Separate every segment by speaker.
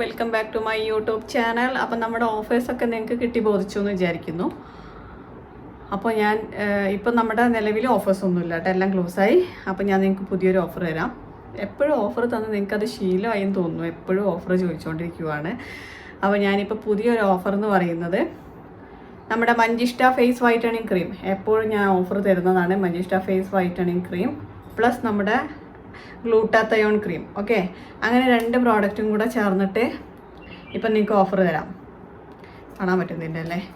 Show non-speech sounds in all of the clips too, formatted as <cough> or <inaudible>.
Speaker 1: Welcome back to my YouTube channel. അപ്പം നമ്മുടെ ഓഫേഴ്സൊക്കെ നിങ്ങൾക്ക് കിട്ടി ബോധിച്ചു എന്ന് വിചാരിക്കുന്നു. അപ്പോൾ ഞാൻ ഇപ്പം നമ്മുടെ നിലവിൽ ഓഫേഴ്സ് ഒന്നുമില്ല കേട്ടോ. എല്ലാം ക്ലോസ് ആയി. അപ്പോൾ ഞാൻ നിങ്ങൾക്ക് പുതിയൊരു ഓഫർ തരാം. എപ്പോഴും ഓഫർ തന്ന് നിങ്ങൾക്കത് ശീലമായി എന്ന് തോന്നുന്നു. എപ്പോഴും ഓഫർ ചോദിച്ചുകൊണ്ടിരിക്കുവാണ് അപ്പോൾ ഞാനിപ്പോൾ പുതിയൊരു ഓഫർ എന്ന് പറയുന്നത് നമ്മുടെ മഞ്ചിഷ്ട ഫേസ് വൈറ്റണിങ് ക്രീം. എപ്പോഴും ഞാൻ ഓഫർ തരുന്നതാണ് Manjishta face whitening cream. Plus നമ്മുടെ ഗ്ലൂട്ടാത്തയോൺ ക്രീം. ഓക്കെ? അങ്ങനെ രണ്ട് പ്രോഡക്റ്റും കൂടെ ചേർന്നിട്ട് ഇപ്പം നിങ്ങൾക്ക് ഓഫർ തരാം. കാണാൻ പറ്റുന്നില്ല അല്ലേ?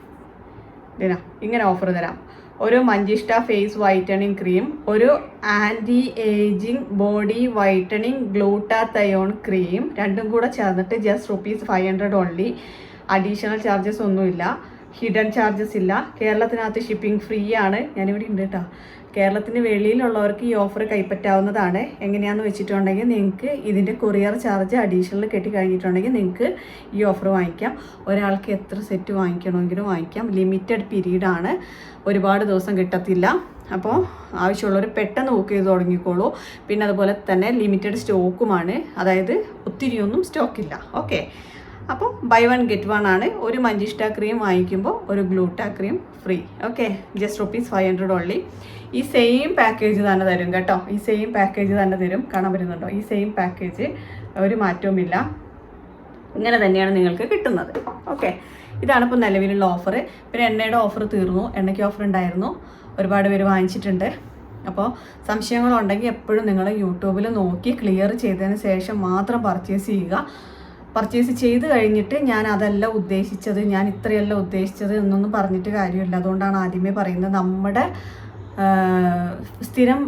Speaker 1: ഇതിനാ ഇങ്ങനെ ഓഫർ തരാം. ഒരു മഞ്ചിഷ്ട ഫേസ് വൈറ്റണിങ് ക്രീം ഒരു anti ageing body whitening glutathione cream രണ്ടും കൂടെ ചേർന്നിട്ട് just rupees five hundred only. Additional charges ഒന്നുമില്ല. ഹിഡൻ ചാർജസ് ഇല്ല. കേരളത്തിനകത്ത് ഷിപ്പിംഗ് ഫ്രീ ആണ്. ഞാനിവിടെ ഉണ്ട് കേട്ടോ. കേരളത്തിന് വെളിയിലുള്ളവർക്ക് ഈ ഓഫർ കൈപ്പറ്റാവുന്നതാണ്. എങ്ങനെയാണെന്ന് വെച്ചിട്ടുണ്ടെങ്കിൽ നിങ്ങൾക്ക് ഇതിന്റെ കൊറിയർ ചാർജ് അഡീഷണൽ കെട്ടി കഴിഞ്ഞിട്ടുണ്ടെങ്കിൽ നിങ്ങൾക്ക് ഈ ഓഫർ വാങ്ങിക്കാം. ഒരാൾക്ക് എത്ര സെറ്റ് വാങ്ങിക്കണമെങ്കിലും വാങ്ങിക്കാം. ലിമിറ്റഡ് പീരീഡാണ് ഒരുപാട് ദിവസം കിട്ടത്തില്ല. അപ്പോൾ ആവശ്യമുള്ളവർ പെട്ടെന്ന് ബുക്ക് ചെയ്ത് തുടങ്ങിക്കോളൂ. പിന്നെ അതുപോലെ തന്നെ ലിമിറ്റഡ് സ്റ്റോക്കുമാണ് അതായത് ഒത്തിരിയൊന്നും സ്റ്റോക്കില്ല ഓക്കെ അപ്പോൾ ബൈ വൺ ഗെറ്റ് വൺ ആണ്. ഒരു മഞ്ചിഷ്ട ക്രീം വാങ്ങിക്കുമ്പോൾ ഒരു gluta cream free okay just rupees five hundred only ഈ സെയിം പാക്കേജ് തന്നെ തരും കേട്ടോ. ഈ സെയിം പാക്കേജ് തന്നെ തരും. കാണാൻ പറ്റുന്നുണ്ടോ? ഈ സെയിം പാക്കേജ് ഒരു മാറ്റവുമില്ല. ഇങ്ങനെ തന്നെയാണ് നിങ്ങൾക്ക് കിട്ടുന്നത്. ഓക്കെ ഇതാണ് ഇപ്പോൾ നിലവിലുള്ള ഓഫർ പിന്നെ എണ്ണയുടെ ഓഫർ തീർന്നു. എണ്ണയ്ക്ക് ഓഫർ ഉണ്ടായിരുന്നു. ഒരുപാട് പേര് വാങ്ങിച്ചിട്ടുണ്ട്. അപ്പോൾ സംശയങ്ങളുണ്ടെങ്കിൽ എപ്പോഴും നിങ്ങൾ യൂട്യൂബിൽ നോക്കി ക്ലിയർ ചെയ്തതിന് ശേഷം മാത്രം പർച്ചേസ് ചെയ്യുക. പർച്ചേസ് ചെയ്ത് കഴിഞ്ഞിട്ട് ഞാൻ അതല്ല ഉദ്ദേശിച്ചത് ഞാൻ ഇത്രയല്ല ഉദ്ദേശിച്ചത് എന്നൊന്നും പറഞ്ഞിട്ട് കാര്യമില്ല. അതുകൊണ്ടാണ് ആദ്യമേ പറയുന്നത് നമ്മുടെ സ്ഥിരം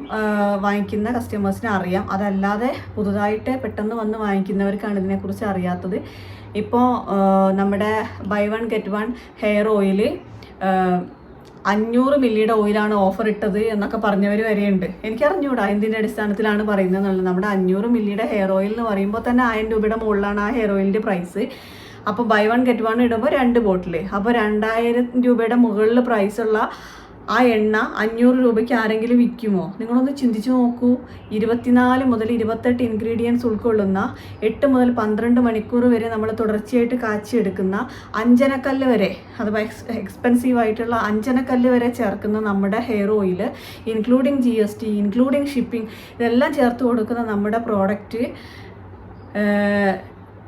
Speaker 1: വാങ്ങിക്കുന്ന കസ്റ്റമേഴ്സിന് അറിയാം. അതല്ലാതെ പുതുതായിട്ട് പെട്ടെന്ന് വന്ന് വാങ്ങിക്കുന്നവർക്കാണ് ഇതിനെക്കുറിച്ച് അറിയാത്തത്. ഇപ്പോൾ നമ്മുടെ buy one get one hair oil അഞ്ഞൂറ് മില്ലിയുടെ ഓയിലാണ് ഓഫർ ഇട്ടത് എന്നൊക്കെ പറഞ്ഞവർ വരെയുണ്ട്. എനിക്കറിഞ്ഞൂടാ എന്തിന്റെ അടിസ്ഥാനത്തിലാണ് പറയുന്നത് എന്നുള്ളത്. നമ്മുടെ അഞ്ഞൂറ് മില്ലിയുടെ ഹെയർ ഓയിൽ എന്ന് പറയുമ്പോൾ തന്നെ ആയിരം രൂപയുടെ മുകളിലാണ് ആ ഹെയർ ഓയിലിന്റെ പ്രൈസ് അപ്പോൾ ബൈ വൺ ഗെറ്റ് വൺ ഇടുമ്പോൾ രണ്ട് ബോട്ടിൽ അപ്പോൾ രണ്ടായിരം രൂപയുടെ മുകളിൽ പ്രൈസുള്ള ആ എണ്ണ അഞ്ഞൂറ് രൂപയ്ക്ക് ആരെങ്കിലും വിൽക്കുമോ? നിങ്ങളൊന്ന് ചിന്തിച്ചു നോക്കൂ. ഇരുപത്തിനാല് മുതൽ ഇരുപത്തെട്ട് ഇൻഗ്രീഡിയൻസ് ഉൾക്കൊള്ളുന്ന എട്ട് മുതൽ പന്ത്രണ്ട് മണിക്കൂർ വരെ നമ്മൾ തുടർച്ചയായിട്ട് കാച്ചിയെടുക്കുന്ന അഞ്ചനക്കല്ല് വരെ അഥവാ എക്സ് എക്സ്പെൻസീവ് ആയിട്ടുള്ള അഞ്ചനക്കല്ല് വരെ ചേർക്കുന്ന നമ്മുടെ hair oil including G S T including shipping ഇതെല്ലാം ചേർത്ത് കൊടുക്കുന്ന നമ്മുടെ പ്രോഡക്റ്റ്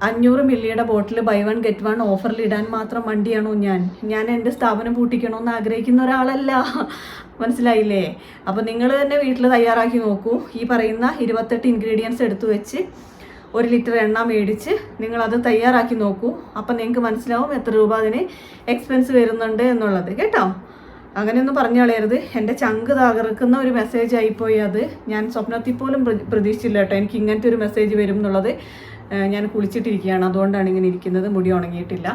Speaker 1: അഞ്ഞൂറ് മില്ലിയുടെ bottle buy one get one ഓഫറിൽ ഇടാൻ മാത്രം വണ്ടിയാണോ ഞാൻ? ഞാൻ എന്റെ സ്ഥാപനം പൂട്ടിക്കണമെന്ന് ആഗ്രഹിക്കുന്ന ഒരാളല്ല. മനസ്സിലായില്ലേ? അപ്പോൾ നിങ്ങൾ തന്നെ വീട്ടിൽ തയ്യാറാക്കി നോക്കൂ. ഈ പറയുന്ന ഇരുപത്തെട്ട് ഇൻഗ്രീഡിയൻസ് എടുത്തു വെച്ച് ഒരു ലിറ്റർ എണ്ണ മേടിച്ച് നിങ്ങളത് തയ്യാറാക്കി നോക്കൂ. അപ്പം നിങ്ങൾക്ക് മനസ്സിലാവും എത്ര രൂപ അതിന് എക്സ്പെൻസ് വരുന്നുണ്ട് എന്നുള്ളത്. കേട്ടോ? അങ്ങനെയൊന്നും പറഞ്ഞു കളയരുത്. എന്റെ ചങ്ക് തകർക്കുന്ന ഒരു മെസ്സേജ് ആയിപ്പോയി അത്. ഞാൻ സ്വപ്നത്തിൽ പോലും പ്രതി പ്രതീക്ഷിച്ചില്ല കേട്ടോ. എനിക്ക് ഇങ്ങനത്തെ ഒരു മെസ്സേജ് വരും എന്നുള്ളത്. ഞാൻ കുളിച്ചിട്ടിരിക്കുകയാണ്. അതുകൊണ്ടാണ് ഇങ്ങനെ ഇരിക്കുന്നത്. മുടി ഉണങ്ങിയിട്ടില്ല.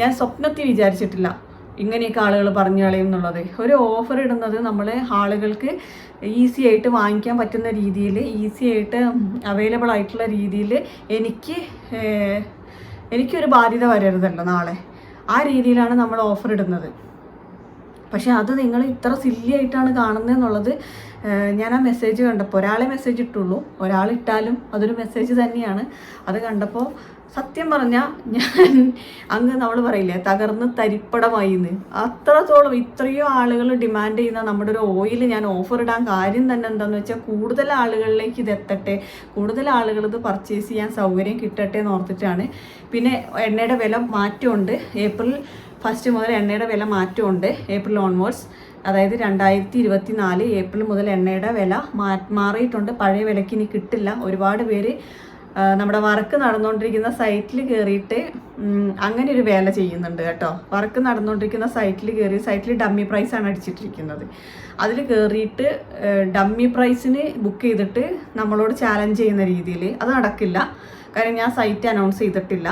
Speaker 1: ഞാൻ സ്വപ്നത്തിൽ വിചാരിച്ചിട്ടില്ല ഇങ്ങനെയൊക്കെ ആളുകൾ പറഞ്ഞു കളയും എന്നുള്ളത്. ഒരു ഓഫർ ഇടുന്നത് നമ്മൾ ആളുകൾക്ക് ഈസി ആയിട്ട് വാങ്ങിക്കാൻ പറ്റുന്ന രീതിയിൽ ഈസി ആയിട്ട് അവൈലബിൾ ആയിട്ടുള്ള രീതിയിൽ എനിക്ക് എനിക്കൊരു ബാധ്യത വരരുതല്ലോ നാളെ. ആ രീതിയിലാണ് നമ്മൾ ഓഫർ ഇടുന്നത്. പക്ഷെ അത് നിങ്ങൾ ഇത്ര സില്ലി ആയിട്ടാണ് കാണുന്നതെന്നുള്ളത് ഞാൻ ആ മെസ്സേജ് കണ്ടപ്പോൾ ഒരാളെ മെസ്സേജ് ഇട്ടുള്ളൂ. ഒരാളിട്ടാലും അതൊരു മെസ്സേജ് തന്നെയാണ്. അത് കണ്ടപ്പോൾ സത്യം പറഞ്ഞാൽ ഞാൻ അങ്ങ് നമ്മൾ പറയില്ലേ തകർന്ന് തരിപ്പടമായി എന്ന് അത്രത്തോളം ഇത്രയോ ആളുകൾ ഡിമാൻഡ് ചെയ്യുന്ന നമ്മുടെ ഒരു ഓയിൽ ഞാൻ ഓഫർ ഇടാൻ കാര്യം തന്നെ എന്താണെന്ന് വെച്ചാൽ കൂടുതൽ ആളുകളിലേക്ക് ഇത് എത്തട്ടെ കൂടുതൽ ആളുകൾ ഇത് പർച്ചേസ് ചെയ്യാൻ സൗകര്യം കിട്ടട്ടെ എന്ന് ഓർത്തിട്ടാണ്. പിന്നെ എണ്ണയുടെ വില മാറ്റമുണ്ട്. ഏപ്രിൽ ഫസ്റ്റ് മുതൽ എണ്ണയുടെ വില മാറ്റമുണ്ട് ഏപ്രിൽ ഓൺവേർഡ്സ് അതായത് രണ്ടായിരത്തി ഇരുപത്തി നാല് ഏപ്രിൽ മുതൽ എണ്ണയുടെ വില മാറിയിട്ടുണ്ട്. പഴയ വിലയ്ക്ക് ഇനി കിട്ടില്ല. ഒരുപാട് പേര് നമ്മുടെ വർക്ക് നടന്നുകൊണ്ടിരിക്കുന്ന സൈറ്റിൽ കയറിയിട്ട് അങ്ങനെ ഒരു വില ചെയ്യുന്നുണ്ട് കേട്ടോ. വർക്ക് നടന്നുകൊണ്ടിരിക്കുന്ന സൈറ്റിൽ കയറി സൈറ്റിൽ ഡമ്മി പ്രൈസാണ് അടിച്ചിട്ടിരിക്കുന്നത്. അതിൽ കയറിയിട്ട് ഡമ്മി പ്രൈസിന് ബുക്ക് ചെയ്തിട്ട് നമ്മളോട് ചാലഞ്ച് ചെയ്യുന്ന രീതിയിൽ അത് നടക്കില്ല. കാര്യം ഞാൻ സൈറ്റ് അനൗൺസ് ചെയ്തിട്ടില്ല.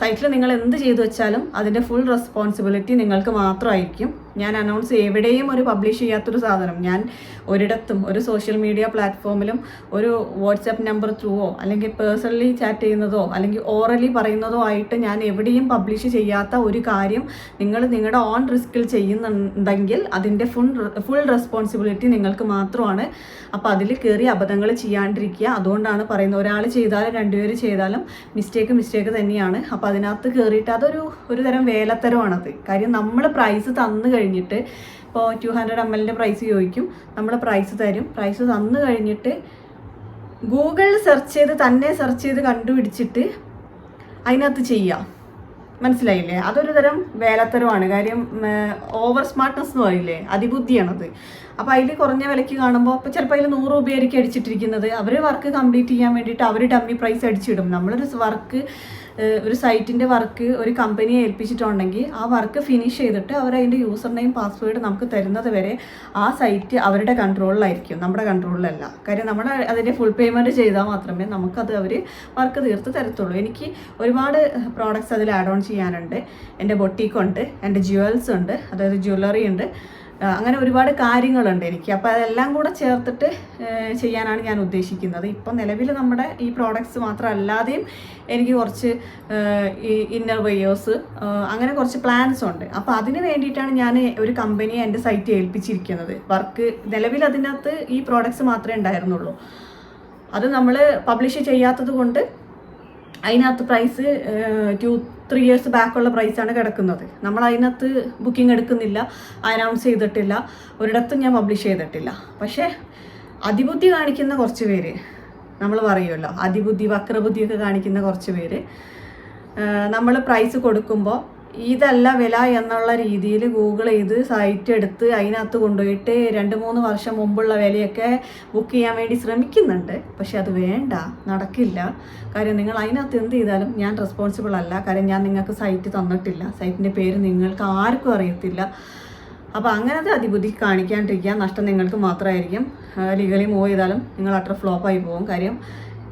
Speaker 1: സൈറ്റിൽ നിങ്ങൾ എന്ത് ചെയ്തു വെച്ചാലും അതിന്റെ ഫുൾ റെസ്പോൺസിബിലിറ്റി നിങ്ങൾക്ക് മാത്രമായിരിക്കും. ഞാൻ അനൗൺസ് എവിടെയും ഒരു പബ്ലിഷ് ചെയ്യാത്തൊരു സാധനം. ഞാൻ ഒരിടത്തും ഒരു സോഷ്യൽ മീഡിയ പ്ലാറ്റ്ഫോമിലും ഒരു വാട്സാപ്പ് നമ്പർ ത്രൂവോ അല്ലെങ്കിൽ പേഴ്സണലി ചാറ്റ് ചെയ്യുന്നതോ അല്ലെങ്കിൽ ഓറലി പറയുന്നതോ ആയിട്ട് ഞാൻ എവിടെയും പബ്ലിഷ് ചെയ്യാത്ത ഒരു കാര്യം നിങ്ങൾ നിങ്ങളുടെ ഓൺ റിസ്കിൽ ചെയ്യുന്നുണ്ടെങ്കിൽ അതിന്റെ ഫുൾ ഫുൾ റെസ്പോൺസിബിലിറ്റി നിങ്ങൾക്ക് മാത്രമാണ്. അപ്പോൾ അതിൽ കയറി അബദ്ധങ്ങൾ ചെയ്യാണ്ടിരിക്കുക. അതുകൊണ്ടാണ് പറയുന്നത് ഒരാൾ ചെയ്താലും രണ്ടുപേർ ചെയ്താലും മിസ്റ്റേക്ക് മിസ്റ്റേക്ക് തന്നെയാണ്. അപ്പോൾ അതിനകത്ത് കയറിയിട്ട് അതൊരു ഒരു തരം വേലത്തരമാണത്. കാര്യം നമ്മൾ പ്രൈസ് തന്നു കഴിഞ്ഞിട്ട് ഇപ്പോൾ ടു ഹൺഡ്രഡ് എം എല്ലിന്റെ പ്രൈസ് ചോദിക്കും. നമ്മൾ പ്രൈസ് തരും. പ്രൈസ് തന്നു കഴിഞ്ഞിട്ട് ഗൂഗിളിൽ സെർച്ച് ചെയ്ത് തന്നെ സെർച്ച് ചെയ്ത് കണ്ടുപിടിച്ചിട്ട് അതിനകത്ത് ചെയ്യാം. മനസ്സിലായില്ലേ? അതൊരു തരം വേലത്തരമാണ്. കാര്യം ഓവർ സ്മാർട്ട്നെസ് എന്ന് പറയില്ലേ? അതിബുദ്ധിയാണത്. അപ്പോൾ അതിൽ കുറഞ്ഞ വിലയ്ക്ക് കാണുമ്പോൾ ഇപ്പോൾ ചിലപ്പോൾ അതിൽ നൂറ് രൂപയായിരിക്കും അടിച്ചിട്ടിരിക്കുന്നത്. അവർ വർക്ക് കംപ്ലീറ്റ് ചെയ്യാൻ വേണ്ടിയിട്ട് അവർ ഡമ്മി പ്രൈസ് അടിച്ചിടും. നമ്മളൊരു വർക്ക് ഒരു സൈറ്റിന്റെ വർക്ക് ഒരു കമ്പനിയെ ഏൽപ്പിച്ചിട്ടുണ്ടെങ്കിൽ ആ വർക്ക് ഫിനിഷ് ചെയ്തിട്ട് അവർ അതിന്റെ യൂസർ നെയിം പാസ്വേഡ് നമുക്ക് തരുന്നത് വരെ ആ സൈറ്റ് അവരുടെ കൺട്രോളിലായിരിക്കും നമ്മുടെ കൺട്രോളിലല്ല കാര്യം നമ്മൾ അതിന്റെ ഫുൾ പേയ്മെന്റ് ചെയ്താൽ മാത്രമേ നമുക്കത് അവർ വർക്ക് തീർത്ത് തരത്തുള്ളൂ. എനിക്ക് ഒരുപാട് പ്രോഡക്റ്റ്സ് അതിൽ ആഡ് ഓൺ ചെയ്യാനുണ്ട്. എന്റെ ബൊട്ടീക്കുണ്ട് എന്റെ ജ്വൽസ് ഉണ്ട് അതായത് ജ്വല്ലറി ഉണ്ട്. അങ്ങനെ ഒരുപാട് കാര്യങ്ങളുണ്ട് എനിക്ക്. അപ്പോൾ അതെല്ലാം കൂടെ ചേർത്തിട്ട് ചെയ്യാനാണ് ഞാൻ ഉദ്ദേശിക്കുന്നത്. ഇപ്പം നിലവിൽ നമ്മുടെ ഈ പ്രോഡക്റ്റ്സ് മാത്രമല്ലാതെയും എനിക്ക് കുറച്ച് ഇന്നർ വെയേഴ്സ് അങ്ങനെ കുറച്ച് പ്ലാൻസ് ഉണ്ട്. അപ്പോൾ അതിന് വേണ്ടിയിട്ടാണ് ഞാൻ ഒരു കമ്പനിയെ എന്റെ സൈറ്റ് ഏൽപ്പിച്ചിരിക്കുന്നത്. വർക്ക് നിലവിൽ അതിനകത്ത് ഈ പ്രോഡക്റ്റ്സ് മാത്രമേ ഉണ്ടായിരുന്നുള്ളൂ. അത് നമ്മൾ പബ്ലിഷ് ചെയ്യാത്തത് കൊണ്ട് അതിനകത്ത് പ്രൈസ് ടു ത്രീ ഇയേഴ്സ് ബാക്കുള്ള പ്രൈസാണ് കിടക്കുന്നത്. നമ്മൾ അതിനകത്ത് ബുക്കിംഗ് എടുക്കുന്നില്ല അനൗൺസ് ചെയ്തിട്ടില്ല ഒരിടത്തും ഞാൻ പബ്ലിഷ് ചെയ്തിട്ടില്ല. പക്ഷേ അതിബുദ്ധി കാണിക്കുന്ന കുറച്ച് പേര് നമ്മൾ പറയുമല്ലോ. അതിബുദ്ധി വക്രബുദ്ധിയൊക്കെ കാണിക്കുന്ന കുറച്ച് പേര്. നമ്മൾ പ്രൈസ് കൊടുക്കുമ്പോൾ ഇതല്ല വില എന്നുള്ള രീതിയിൽ ഗൂഗിൾ ചെയ്ത് സൈറ്റ് എടുത്ത് അതിനകത്ത് കൊണ്ടുപോയിട്ട് രണ്ട് മൂന്ന് വർഷം മുമ്പുള്ള വിലയൊക്കെ ബുക്ക് ചെയ്യാൻ വേണ്ടി ശ്രമിക്കുന്നുണ്ട്. പക്ഷെ അത് വേണ്ട നടക്കില്ല. കാര്യം നിങ്ങൾ അതിനകത്ത് എന്ത് ചെയ്താലും ഞാൻ റെസ്പോൺസിബിൾ അല്ല. കാര്യം ഞാൻ നിങ്ങൾക്ക് സൈറ്റ് തന്നിട്ടില്ല. സൈറ്റിന്റെ പേര് നിങ്ങൾക്ക് ആർക്കും അറിയത്തില്ല. അപ്പോൾ അങ്ങനത്തെ അതിബുദ്ധി കാണിക്കാണ്ടിരിക്കുക നഷ്ടം നിങ്ങൾക്ക് മാത്രമായിരിക്കും. ലീഗലി മൂവ് ചെയ്താലും നിങ്ങൾ അത്ര ഫ്ലോപ്പായി പോകും. കാര്യം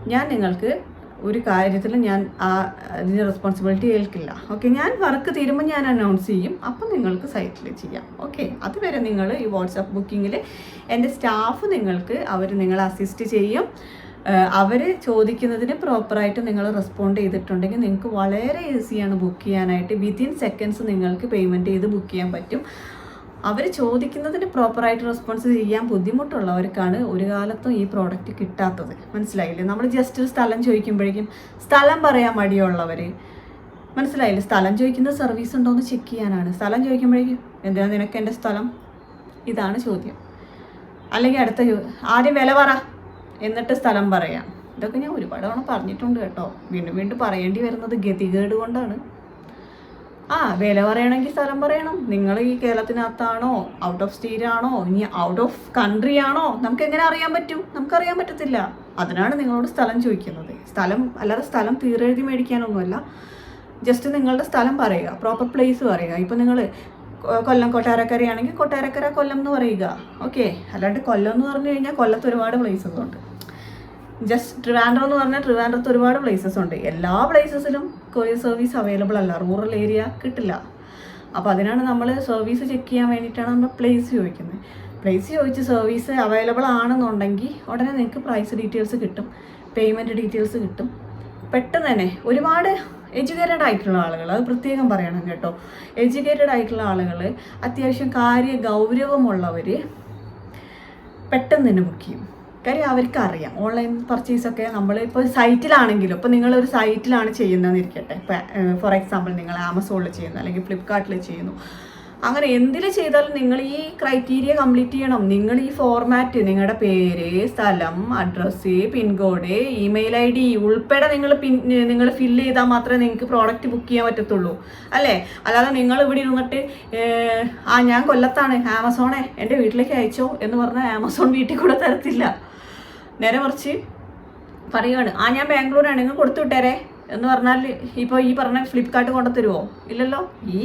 Speaker 1: ഞാൻ നിങ്ങൾക്ക് ഒരു കാര്യത്തിൽ ഞാൻ ആ അതിന്റെ റെസ്പോൺസിബിലിറ്റി ഏൽക്കില്ല. ഓക്കെ ഞാൻ വർക്ക് തീരുമ്പോൾ ഞാൻ അനൗൺസ് ചെയ്യും. അപ്പം നിങ്ങൾക്ക് സൈറ്റിൽ ചെയ്യാം. ഓക്കെ അതുവരെ നിങ്ങൾ ഈ വാട്സാപ്പ് ബുക്കിങ്ങിൽ എന്റെ സ്റ്റാഫ് നിങ്ങൾക്ക് അവർ നിങ്ങളെ അസിസ്റ്റ് ചെയ്യും. അവർ ചോദിക്കുന്നതിന് പ്രോപ്പറായിട്ട് നിങ്ങൾ റെസ്പോണ്ട് ചെയ്തിട്ടുണ്ടെങ്കിൽ നിങ്ങൾക്ക് വളരെ ഈസിയാണ് ബുക്ക് ചെയ്യാനായിട്ട്. വിത്തിൻ സെക്കൻഡ്സ് നിങ്ങൾക്ക് പേയ്മെന്റ് ചെയ്ത് ബുക്ക് ചെയ്യാൻ പറ്റും. അവർ ചോദിക്കുന്നതിന് പ്രോപ്പറായിട്ട് റെസ്പോൺസ് ചെയ്യാൻ ബുദ്ധിമുട്ടുള്ളവർക്കാണ് ഒരു കാലത്തും ഈ പ്രോഡക്റ്റ് കിട്ടാത്തത്. മനസ്സിലായില്ലേ? നമ്മൾ ജസ്റ്റ് ഒരു സ്ഥലം ചോദിക്കുമ്പോഴേക്കും സ്ഥലം പറയാൻ മടിയുള്ളവർ മനസ്സിലായില്ലേ? സ്ഥലം ചോദിക്കുന്ന സർവീസ് ഉണ്ടോ എന്ന് ചെക്ക് ചെയ്യാനാണ്. സ്ഥലം ചോദിക്കുമ്പോഴേക്കും എന്തിനാ നിനക്ക് എന്റെ സ്ഥലം? ഇതാണ് ചോദ്യം. അല്ലെങ്കിൽ അടുത്ത ആദ്യം വില പറ എന്നിട്ട് സ്ഥലം പറയാം. ഇതൊക്കെ ഞാൻ ഒരുപാട് തവണ പറഞ്ഞിട്ടുണ്ട് കേട്ടോ. വീണ്ടും വീണ്ടും പറയേണ്ടി വരുന്നത് ഗതികേട് കൊണ്ടാണ്. ആ വില പറയണമെങ്കിൽ സ്ഥലം പറയണം. നിങ്ങൾ ഈ കേരളത്തിനകത്താണോ? ഔട്ട് ഓഫ് സ്റ്റേറ്റ് ആണോ? ഇനി ഔട്ട് ഓഫ് കൺട്രി ആണോ? നമുക്ക് എങ്ങനെ അറിയാൻ പറ്റും? നമുക്കറിയാൻ പറ്റത്തില്ല. അതിനാണ് നിങ്ങളോട് സ്ഥലം ചോദിക്കുന്നത്. സ്ഥലം അല്ലാതെ സ്ഥലം തീരെഴുതി മേടിക്കാനൊന്നുമല്ല. ജസ്റ്റ് നിങ്ങളുടെ സ്ഥലം പറയുക. പ്രോപ്പർ പ്ലേസ് പറയുക. ഇപ്പം നിങ്ങൾ കൊല്ലം കൊട്ടാരക്കരയാണെങ്കിൽ കൊട്ടാരക്കര കൊല്ലം എന്ന് പറയുക. ഓക്കെ അല്ലാണ്ട് കൊല്ലം എന്ന് പറഞ്ഞു കഴിഞ്ഞാൽ കൊല്ലത്ത് ഒരുപാട് പ്ലേസസ് ഉണ്ട്. ജസ്റ്റ് ട്രിവാൻഡ്രം എന്ന് പറഞ്ഞാൽ ട്രിവാൻഡ്രത്ത് ഒരുപാട് പ്ലേസസ് ഉണ്ട്. എല്ലാ പ്ലേസസിലും കൊറിയർ സർവീസ് അവൈലബിൾ അല്ല. റൂറൽ ഏരിയ കിട്ടില്ല. അപ്പോൾ അതിനാണ് നമ്മൾ സർവീസ് ചെക്ക് ചെയ്യാൻ വേണ്ടിയിട്ടാണ് നമ്മൾ പ്ലേസ് ചോദിക്കുന്നത് പ്ലേസ് ചോദിച്ച് സർവീസ് അവൈലബിൾ ആണെന്നുണ്ടെങ്കിൽ ഉടനെ നിങ്ങൾക്ക് പ്രൈസ് ഡീറ്റെയിൽസ് കിട്ടും. പേയ്മെന്റ് ഡീറ്റെയിൽസ് കിട്ടും. പെട്ടെന്ന് തന്നെ ഒരുപാട് എഡ്യൂക്കേറ്റഡ് ആയിട്ടുള്ള ആളുകൾ അത് പ്രത്യേകം പറയണം കേട്ടോ. എഡ്യൂക്കേറ്റഡ് ആയിട്ടുള്ള ആളുകൾ അത്യാവശ്യം കാര്യ ഗൗരവമുള്ളവർ പെട്ടെന്ന് തന്നെ ബുക്ക് ചെയ്യും. കാര്യം അവർക്ക് അറിയാം ഓൺലൈൻ പർച്ചേസ് ഒക്കെ നമ്മൾ ഇപ്പോൾ സൈറ്റിലാണെങ്കിലും ഇപ്പോൾ നിങ്ങളൊരു സൈറ്റിലാണ് ചെയ്യുന്നതെന്ന് ഇരിക്കട്ടെ. ഫോർ എക്സാമ്പിൾ നിങ്ങൾ ആമസോണിൽ ചെയ്യുന്നു അല്ലെങ്കിൽ ഫ്ലിപ്കാർട്ടിൽ ചെയ്യുന്നു. അങ്ങനെ എന്തിൽ ചെയ്താലും നിങ്ങൾ ഈ ക്രൈറ്റീരിയ കംപ്ലീറ്റ് ചെയ്യണം. നിങ്ങൾ ഈ ഫോർമാറ്റ് നിങ്ങളുടെ പേര് സ്ഥലം address pincode email I D ഉൾപ്പെടെ നിങ്ങൾ പിൻ നിങ്ങൾ ഫില്ല് ചെയ്താൽ മാത്രമേ നിങ്ങൾക്ക് പ്രോഡക്റ്റ് ബുക്ക് ചെയ്യാൻ പറ്റത്തുള്ളൂ. അല്ലേ? അല്ലാതെ നിങ്ങൾ ഇവിടെ ഇരുന്നിട്ട് ആ ഞാൻ കൊല്ലത്താണ്. ആമസോണേ എന്റെ വീട്ടിലേക്ക് അയച്ചോ എന്ന് പറഞ്ഞാൽ ആമസോൺ വീട്ടിൽ കൂടെ തരത്തില്ല. നേരെ കുറച്ച് പറയുകയാണ് ആ ഞാൻ ബാംഗ്ലൂരാണ് നിങ്ങൾ കൊടുത്തു വിട്ടേരെ. എന്ന് പറഞ്ഞാൽ ഇപ്പോൾ ഈ പറഞ്ഞ ഫ്ലിപ്കാർട്ട് കൊണ്ടു തരുമോ ഇല്ലല്ലോ. ഈ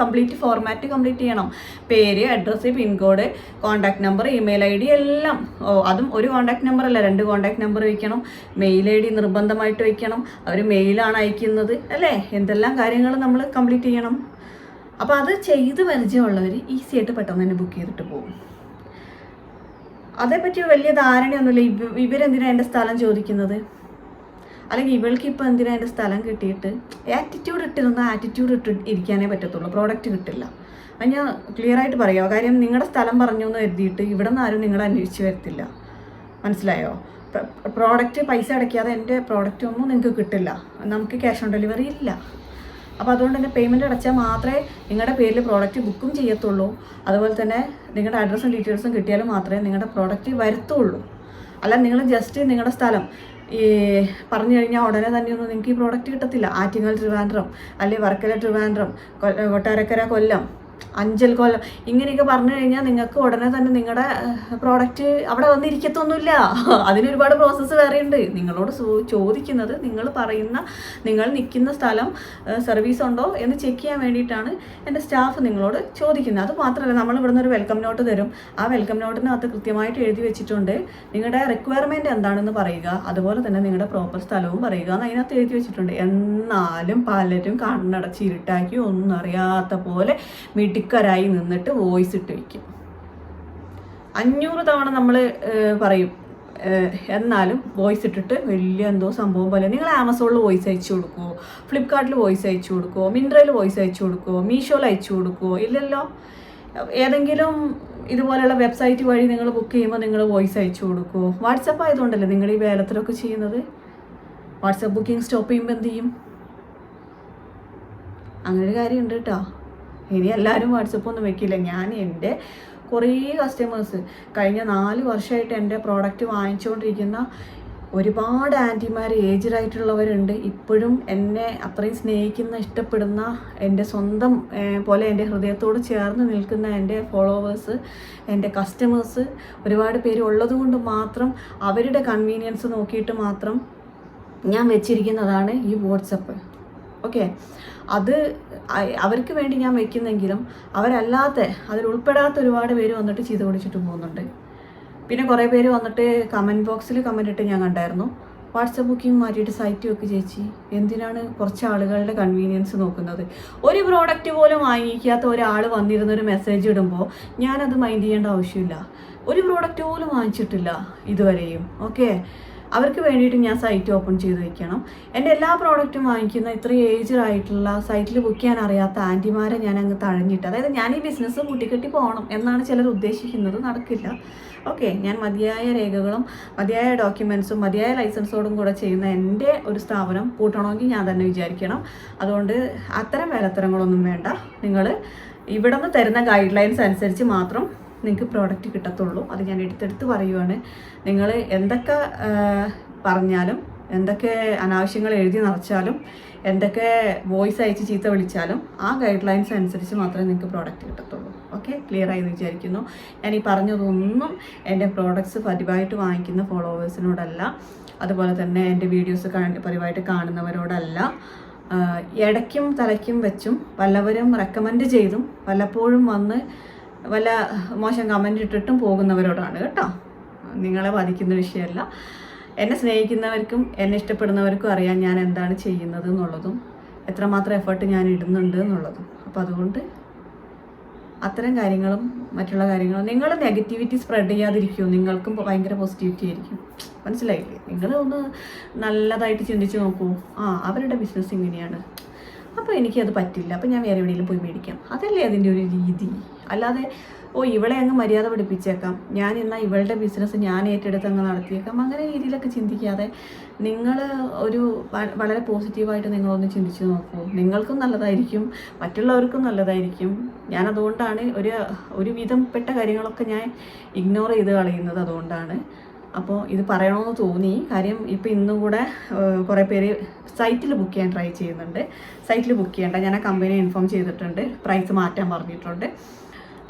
Speaker 1: കംപ്ലീറ്റ് ഫോർമാറ്റ് കംപ്ലീറ്റ് ചെയ്യണം. പേര് address pincode contact number email I D എല്ലാം. ഓ അതും ഒരു കോൺടാക്ട് നമ്പർ അല്ല രണ്ട് കോൺടാക്ട് നമ്പർ വയ്ക്കണം മെയിൽ ഐ ഡി നിർബന്ധമായിട്ട് വയ്ക്കണം അവർ മെയിലാണ് അയക്കുന്നത് അല്ലേ? എന്തെല്ലാം കാര്യങ്ങൾ നമ്മൾ കംപ്ലീറ്റ് ചെയ്യണം. അപ്പോൾ അത് ചെയ്ത് പരിചയമുള്ളവർ ഈസി ആയിട്ട് പെട്ടെന്ന് തന്നെ ബുക്ക് ചെയ്തിട്ട് പോകും. അതേപ്പറ്റി വലിയ ധാരണയൊന്നുമില്ല. ഇവ ഇവരെന്തിനാ എന്റെ സ്ഥലം ചോദിക്കുന്നത്? അല്ലെങ്കിൽ ഇവൾക്ക് ഇപ്പോൾ എന്തിനാ എന്റെ സ്ഥലം കിട്ടിയിട്ട്? ആറ്റിറ്റ്യൂഡ് ഇട്ടിരുന്ന ആറ്റിറ്റ്യൂഡ് ഇട്ട് ഇരിക്കാനേ പറ്റത്തുള്ളൂ. പ്രോഡക്റ്റ് കിട്ടില്ല. അത് ഞാൻ ക്ലിയർ ആയിട്ട് പറയാം. കാര്യം നിങ്ങളുടെ സ്ഥലം പറഞ്ഞു എന്ന് കരുതിയിട്ട് ഇവിടെ നിന്ന് ആരും നിങ്ങളെ അന്വേഷിച്ച് വരത്തില്ല. മനസ്സിലായോ? പ്രോഡക്റ്റ് പൈസ അടയ്ക്കാതെ എന്റെ പ്രോഡക്റ്റ് ഒന്നും നിങ്ങൾക്ക് കിട്ടില്ല. നമുക്ക് ക്യാഷ് ഓൺ ഡെലിവറി ഇല്ല. അപ്പോൾ അതുകൊണ്ട് തന്നെ പേയ്മെന്റ് അടച്ചാൽ മാത്രമേ നിങ്ങളുടെ പേരിൽ പ്രോഡക്റ്റ് ബുക്കും ചെയ്യത്തുള്ളൂ. അതുപോലെ തന്നെ നിങ്ങളുടെ അഡ്രസ്സും ഡീറ്റെയിൽസും കിട്ടിയാലും മാത്രമേ നിങ്ങളുടെ പ്രോഡക്റ്റ് വരുത്തുള്ളൂ. അല്ല നിങ്ങൾ ജസ്റ്റ് നിങ്ങളുടെ സ്ഥലം ഈ പറഞ്ഞു കഴിഞ്ഞാൽ ഉടനെ തന്നെയൊന്നും നിങ്ങൾക്ക് ഈ പ്രോഡക്റ്റ് കിട്ടത്തില്ല. ആറ്റിങ്ങൽ ട്രിവാൻഡ്രം അല്ലെങ്കിൽ വർക്കല ട്രിവാൻഡ്രം കൊട്ടാരക്കര കൊല്ലം. അഞ്ചൽ കൊല്ലം ഇങ്ങനെയൊക്കെ പറഞ്ഞു കഴിഞ്ഞാൽ നിങ്ങൾക്ക് ഉടനെ തന്നെ നിങ്ങളുടെ പ്രോഡക്റ്റ് അവിടെ വന്നിരിക്കത്തൊന്നുമില്ല. <laughs> അതിനൊരുപാട് പ്രോസസ്സ് വേറെയുണ്ട് നിങ്ങളോട് ചോദിക്കുന്നത് നിങ്ങൾ പറയുന്ന നിങ്ങൾ നിൽക്കുന്ന സ്ഥലം സർവീസ് ഉണ്ടോ എന്ന് ചെക്ക് ചെയ്യാൻ വേണ്ടിയിട്ടാണ് എന്റെ സ്റ്റാഫ് നിങ്ങളോട് ചോദിക്കുന്നത്. അത് മാത്രമല്ല നമ്മൾ ഇവിടുന്ന് ഒരു വെൽക്കം നോട്ട് തരും. ആ വെൽക്കം നോട്ടിനകത്ത് കൃത്യമായിട്ട് എഴുതി വെച്ചിട്ടുണ്ട്. നിങ്ങളുടെ റിക്വയർമെന്റ് എന്താണെന്ന് പറയുക. അതുപോലെ തന്നെ നിങ്ങളുടെ പ്രോപ്പർ സ്ഥലവും പറയുക. എന്ന് അതിനകത്ത് എഴുതി വെച്ചിട്ടുണ്ട്. എന്നാലും പലരും കണ്ണടച്ച് ഇരുട്ടാക്കി ഒന്നും അറിയാത്ത പോലെ മിടുക്കരായി നിന്നിട്ട് വോയിസ് ഇട്ട് വയ്ക്കും അഞ്ഞൂറ് തവണ നമ്മൾ പറയും. എന്നാലും വോയിസ് ഇട്ടിട്ട് വലിയ എന്തോ സംഭവം പോലെ. നിങ്ങൾ ആമസോണിൽ വോയിസ് അയച്ചു കൊടുക്കുമോ ഫ്ലിപ്കാർട്ടിൽ വോയിസ് അയച്ചു കൊടുക്കുമോ മിൻട്രയിൽ വോയിസ് അയച്ചു കൊടുക്കുമോ മീഷോയിൽ അയച്ചു കൊടുക്കുമോ ഇല്ലല്ലോ. ഏതെങ്കിലും ഇതുപോലെയുള്ള വെബ്സൈറ്റ് വഴി നിങ്ങൾ ബുക്ക് ചെയ്യുമ്പോൾ നിങ്ങൾ വോയിസ് അയച്ചു കൊടുക്കുമോ വാട്സപ്പ് ആയതുകൊണ്ടല്ലേ നിങ്ങൾ ഈ വേലത്തിലൊക്കെ ചെയ്യുന്നത്? വാട്സപ്പ് ബുക്കിംഗ് സ്റ്റോപ്പ് ചെയ്യുമ്പോൾ എന്ത് ചെയ്യും? അങ്ങനെ ഒരു കാര്യമുണ്ട് കേട്ടോ. ഇനി എല്ലാവരും വാട്സപ്പ് ഒന്നും വെക്കില്ല. ഞാൻ എന്റെ കുറേ കസ്റ്റമേഴ്സ് കഴിഞ്ഞ നാല് വർഷമായിട്ട് എന്റെ പ്രോഡക്റ്റ് വാങ്ങിച്ചുകൊണ്ടിരിക്കുന്ന ഒരുപാട് ആന്റിമാർ ഏജ്ഡ് ആയിട്ടുള്ളവരുണ്ട്. ഇപ്പോഴും എന്നെ അത്രയും സ്നേഹിക്കുന്ന ഇഷ്ടപ്പെടുന്ന എന്റെ സ്വന്തം പോലെ എന്റെ ഹൃദയത്തോട് ചേർന്ന് നിൽക്കുന്ന എന്റെ ഫോളോവേഴ്സ് എന്റെ കസ്റ്റമേഴ്സ് ഒരുപാട് പേര് ഉള്ളതുകൊണ്ട് മാത്രം അവരുടെ കൺവീനിയൻസ് നോക്കിയിട്ട് മാത്രം ഞാൻ വെച്ചിരിക്കുന്നതാണ് ഈ വാട്സപ്പ്. ഓക്കെ അത് അവർക്ക് വേണ്ടി ഞാൻ വെക്കുന്നെങ്കിലും അവരല്ലാത്ത അതിൽ ഉൾപ്പെടാത്ത ഒരുപാട് പേര് വന്നിട്ട് ചീത്ത പിടിച്ചിട്ട് പോകുന്നുണ്ട്. പിന്നെ കുറേ പേര് വന്നിട്ട് കമന്റ് ബോക്സിൽ കമന്റ് ഇട്ട് ഞാൻ കണ്ടായിരുന്നു. വാട്സപ്പ് ബുക്കിംഗ് മാറ്റിയിട്ട് സൈറ്റ് വെക്ക് ചേച്ചി. എന്തിനാണ് കുറച്ച് ആളുകളുടെ കൺവീനിയൻസ് നോക്കുന്നത്? ഒരു പ്രോഡക്റ്റ് പോലും വാങ്ങിക്കാത്ത ഒരാൾ വന്നിരുന്നൊരു മെസ്സേജ് ഇടുമ്പോൾ ഞാനത് മൈൻഡ് ചെയ്യേണ്ട ആവശ്യമില്ല. ഒരു പ്രോഡക്റ്റ് പോലും വാങ്ങിച്ചിട്ടില്ല ഇതുവരെയും. ഓക്കെ അവർക്ക് വേണ്ടിയിട്ട് ഞാൻ സൈറ്റ് ഓപ്പൺ ചെയ്ത് വെക്കണം. എന്റെ എല്ലാ പ്രോഡക്റ്റും വാങ്ങിക്കുന്ന ഇത്ര ഏജ്ഡ് ആയിട്ടുള്ള സൈറ്റിൽ ബുക്ക് ചെയ്യാൻ അറിയാത്ത ആന്റിമാരെ ഞാൻ അങ്ങ് തഴഞ്ഞിട്ട് അതായത് ഞാൻ ഈ ബിസിനസ് കൂട്ടിക്കെട്ടി പോകണം എന്നാണ് ചിലർ ഉദ്ദേശിക്കുന്നത് നടക്കില്ല. ഓക്കെ ഞാൻ മതിയായ രേഖകളും മതിയായ ഡോക്യുമെൻസും മതിയായ ലൈസൻസോടും കൂടെ ചെയ്യുന്ന എന്റെ ഒരു സ്ഥാപനം കൂട്ടണമെങ്കിൽ ഞാൻ തന്നെ വിചാരിക്കണം. അതുകൊണ്ട് അത്തരം വേലത്തരങ്ങളൊന്നും വേണ്ട. നിങ്ങൾ ഇവിടെ നിന്ന് തരുന്ന ഗൈഡ് ലൈൻസ് അനുസരിച്ച് മാത്രം നിങ്ങൾക്ക് പ്രോഡക്റ്റ് കിട്ടത്തുള്ളൂ. അത് ഞാൻ എടുത്തെടുത്ത് പറയുവാണ്. നിങ്ങൾ എന്തൊക്കെ പറഞ്ഞാലും എന്തൊക്കെ അനാവശ്യങ്ങൾ എഴുതി നിറച്ചാലും എന്തൊക്കെ വോയിസ് അയച്ച് ചീത്ത വിളിച്ചാലും ആ ഗൈഡ് ലൈൻസ് അനുസരിച്ച് മാത്രമേ നിങ്ങൾക്ക് പ്രോഡക്റ്റ് കിട്ടത്തുള്ളൂ. ഓക്കെ ക്ലിയർ ആയി വിചാരിക്കുന്നു. ഞാൻ ഈ പറഞ്ഞതൊന്നും എന്റെ പ്രോഡക്റ്റ്സ് പതിവായിട്ട് വാങ്ങിക്കുന്ന ഫോളോവേഴ്സിനോടല്ല അതുപോലെ തന്നെ എന്റെ വീഡിയോസ് പതിവായിട്ട് കാണുന്നവരോടല്ല. ഇടയ്ക്കും തലയ്ക്കും വെച്ചും പലവരും റെക്കമെൻഡ് ചെയ്തും പലപ്പോഴും വന്ന് വല്ല മോശം കമന്റ് ഇട്ടിട്ടും പോകുന്നവരോടാണ് കേട്ടോ. നിങ്ങളെ ബാധിക്കുന്ന വിഷയമല്ല. എന്നെ സ്നേഹിക്കുന്നവർക്കും എന്നെ ഇഷ്ടപ്പെടുന്നവർക്കും അറിയാം ഞാൻ എന്താണ് ചെയ്യുന്നത് എന്നുള്ളതും എത്രമാത്രം എഫേർട്ട് ഞാൻ ഇടുന്നുണ്ട് എന്നുള്ളതും. അപ്പോൾ അതുകൊണ്ട് അത്തരം കാര്യങ്ങളും മറ്റുള്ള കാര്യങ്ങളും നിങ്ങൾ നെഗറ്റിവിറ്റി സ്പ്രെഡ് ചെയ്യാതിരിക്കുമോ നിങ്ങൾക്കും ഭയങ്കര പോസിറ്റിവിറ്റി ആയിരിക്കും. മനസ്സിലായില്ലേ? നിങ്ങൾ ഒന്ന് നല്ലതായിട്ട് ചിന്തിച്ച് നോക്കൂ. ആ അവരുടെ ബിസിനസ് ഇങ്ങനെയാണ്. അപ്പോൾ എനിക്കത് പറ്റില്ല. അപ്പോൾ ഞാൻ വേറെ എവിടെയെങ്കിലും പോയി മേടിക്കാം. അതല്ലേ അതിന്റെ ഒരു രീതി. അല്ലാതെ ഓ ഇവളെ അങ്ങ് മര്യാദ പഠിപ്പിച്ചേക്കാം. ഞാൻ എന്നാൽ ഇവളുടെ ബിസിനസ് ഞാൻ ഏറ്റെടുത്ത് അങ്ങ് നടത്തിയേക്കാം. അങ്ങനെ രീതിയിലൊക്കെ ചിന്തിക്കാതെ നിങ്ങൾ ഒരു വളരെ പോസിറ്റീവായിട്ട് നിങ്ങളൊന്ന് ചിന്തിച്ച് നോക്കൂ. നിങ്ങൾക്കും നല്ലതായിരിക്കും. മറ്റുള്ളവർക്കും നല്ലതായിരിക്കും. ഞാൻ അതുകൊണ്ടാണ് ഒരു ഒരു പെട്ട കാര്യങ്ങളൊക്കെ ഞാൻ ഇഗ്നോർ ചെയ്ത് കളയുന്നത് അതുകൊണ്ടാണ്. അപ്പോൾ ഇത് പറയണമെന്ന് തോന്നി. കാര്യം ഇപ്പോൾ ഇന്നും കൂടെ കുറേ പേര് സൈറ്റിൽ ബുക്ക് ചെയ്യാൻ ട്രൈ ചെയ്യുന്നുണ്ട്. സൈറ്റിൽ ബുക്ക് ചെയ്യേണ്ട. ഞാൻ ആ കമ്പനി ഇൻഫോം ചെയ്തിട്ടുണ്ട്. പ്രൈസ് മാറ്റാൻ പറഞ്ഞിട്ടുണ്ട്.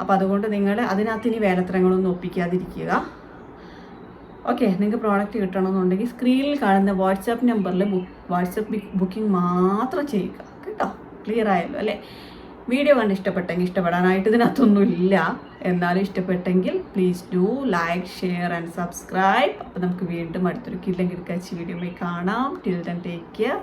Speaker 1: അപ്പോൾ അതുകൊണ്ട് നിങ്ങൾ അതിനകത്ത് ഇനി വേലത്തരങ്ങളൊന്നും ഒപ്പിക്കാതിരിക്കുക. ഓക്കെ നിങ്ങൾക്ക് പ്രോഡക്റ്റ് കിട്ടണമെന്നുണ്ടെങ്കിൽ സ്ക്രീനിൽ കാണുന്ന വാട്സാപ്പ് നമ്പറിൽ വാട്സപ്പ് ബുക്കിംഗ് മാത്രം ചെയ്യുക. കേട്ടോ? ക്ലിയർ ആയല്ലോ അല്ലേ? വീഡിയോ കണ്ട് ഇഷ്ടപ്പെട്ടെങ്കിൽ ഇഷ്ടപ്പെടാനായിട്ട് ഇതിനകത്തൊന്നും ഇല്ല എന്നാലും ഇഷ്ടപ്പെട്ടെങ്കിൽ please do like share and subscribe അപ്പോൾ നമുക്ക് വീണ്ടും അടുത്തൊരു കഴിച്ച് വീഡിയോ കാണാം. Till then take care